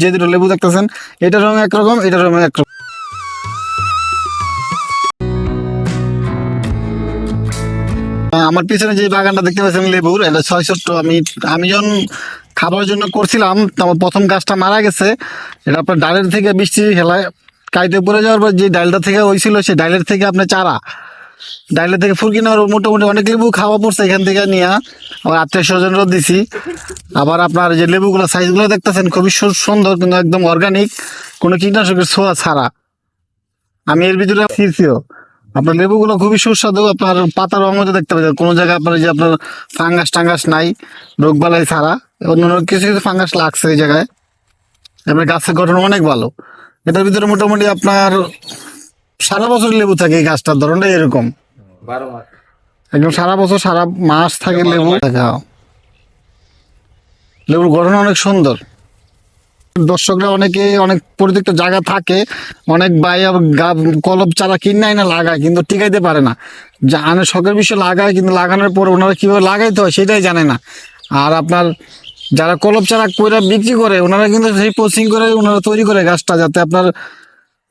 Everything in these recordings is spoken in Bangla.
যে দুটো লেবু দেখতেছেন এটার রং একরকম এটার রং একরকম। আমার পিছনে যে বাগানটা দেখতে পাচ্ছেন লেবুর, এটা ছয় আমি আমি যখন খাবার জন্য করছিলাম আমার প্রথম গাছটা মারা গেছে। এটা আপনার ডালের থেকে বৃষ্টি হেলায় কাইতে পড়ে যাওয়ার পর যে ডালটা থেকে হয়েছিল সেই ডালের থেকে আপনার চারা। ডালের থেকে ফুরকি নেওয়ার মোটামুটি অনেক লেবু খাওয়া পড়ছে এখান থেকে নিয়ে। আবার আত্মীয় স্বজনরাও দিছি। আবার আপনার যে লেবুগুলো, সাইজগুলো দেখতেছেন, খুবই সুন্দর কিন্তু একদম অর্গানিক কোনো কীটনাশকের ছোঁয়া ছাড়া। আমি এর ভিতরে ছিঁড়ছিও আপনার লেবুগুলো খুবই সুস্বাদু, আপনার পাতার মধ্যে দেখতে পাচ্ছেন কোনো জায়গায় আপনার যে আপনার ফাঙ্গাস টাঙ্গাস নাই রোগবালাই ছাড়া। অন্য কিছু কিছু ফাঙ্গাস লাগছে এই জায়গায়। এবার গাছের গঠন অনেক ভালো। এটার ভিতরে মোটামুটি আপনার সারা বছর লেবু থাকে এই গাছটার ধরনটা এরকম। একদম সারা বছর সারা মাস থাকে লেবু। দেখা। লেবুর গঠন অনেক সুন্দর। দর্শকরা অনেকে অনেক পরিত্যক্ত জায়গা থাকে অনেক গা- কলম চারা কিনে না লাগায় কিন্তু টিকাইতে পারে না। জানে শখের বিষয় লাগায় কিন্তু লাগানোর পর ওনারা কীভাবে লাগাইতে হয় সেটাই জানে না। আর আপনার যারা কলম চারা কইরা বিক্রি করে ওনারা কিন্তু সেই পোচিং করে ওনারা তৈরি করে গাছটা যাতে আপনার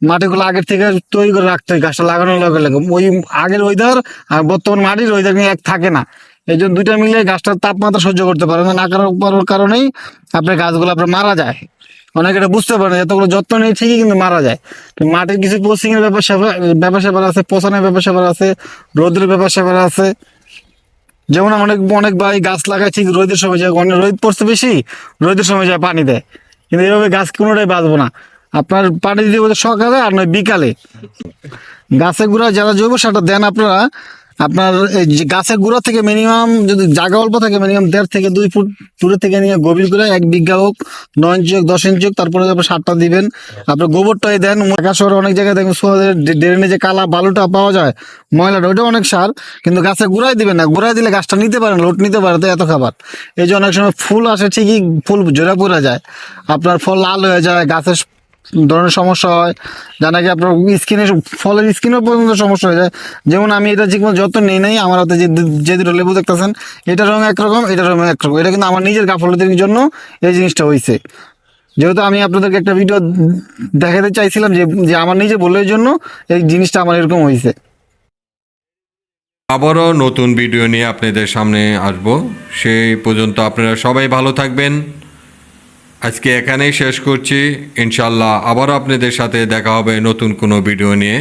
মাটিগুলো আগের থেকে তৈরি করে রাখতে হয়, গাছটা লাগানোর লগে লগে। ওই আগের ওয়েদার আর বর্তমান মাটির ওয়েদার নিয়ে এক থাকে না। এই জন্য দুইটা মিলে গাছটার তাপমাত্রা সহ্য করতে পারে না। করার কারণেই আপনার গাছগুলো আপনার মারা যায়। অনেকে এটা বুঝতে পারে না, এতগুলো যত্ন নেই ঠিকই কিন্তু মারা যায়। তো মাটির কিছু এর ব্যাপার ব্যাপার স্যাপার আছে, পচানোর ব্যাপার স্যাপার আছে রোদের ব্যাপার স্যাপার আছে। যেমন অনেক অনেক ভাই গাছ লাগায়, ঠিক রোদের সময় যায়, অনেক রোদ পড়ছে বেশি, রোদের সময় যায় পানি দেয়। কিন্তু এইভাবে গাছ কোনোটাই বাঁচবো না। আপনার পানি দিতে বলতে সকালে আর নয় বিকালে। গাছের গুঁড়া যারা জৈব সারটা দেন আপনারা, আপনার এই গাছের গুঁড়া থেকে মিনিমাম যদি জায়গা অল্প থাকে মিনিমাম দেড় থেকে দুই ফুট দূরে থেকে নিয়ে গভীর করে এক বিঘা হোক, নয় ইঞ্চি হোক, দশ ইঞ্চি হোক, তারপরে আপনার সারটা দিবেন। আপনার গোবরটাই দেন। ঢাকা শহরে অনেক জায়গায় দেখবেন সোয়াদের ড্রেনে যে কালা বালুটা পাওয়া যায়, ময়লাটা, ওইটা অনেক সার, কিন্তু গাছের গুঁড়াই দিবেন না। গুঁড়াই দিলে গাছটা নিতে পারেন লোট নিতে পারে, তো এত খাবার। এই যে অনেক সময় ফুল আসে ঠিকই ফুল জোড়া পড়ে যায়। আপনার ফল লাল হয়ে যায়, গাছের ধরনের সমস্যা হয়। যা নাকি আপনার স্কিনে ফলের স্কিনেও পর্যন্ত সমস্যা হয়ে যায়। যেমন আমি এটা যে কোনো যত্ন নেই নাই, আমার হাতে যে দুটো লেবু দেখতেছেন এটার রঙ একরকম এটার রঙ একরকম এটা কিন্তু আমার নিজের গাফলতির জন্য এই জিনিসটা হয়েছে যেহেতু আমি আপনাদেরকে একটা ভিডিও দেখাতে চাইছিলাম যে যে আমার নিজে বলের জন্য এই জিনিসটা আমার এরকম হয়েছে আবারও নতুন ভিডিও নিয়ে আপনাদের সামনে আসব। সেই পর্যন্ত আপনারা সবাই ভালো থাকবেন। আজকে এখানেই শেষ করছি। ইনশাল্লাহ আবারও আপনাদের সাথে দেখা হবে নতুন কোনো ভিডিও নিয়ে।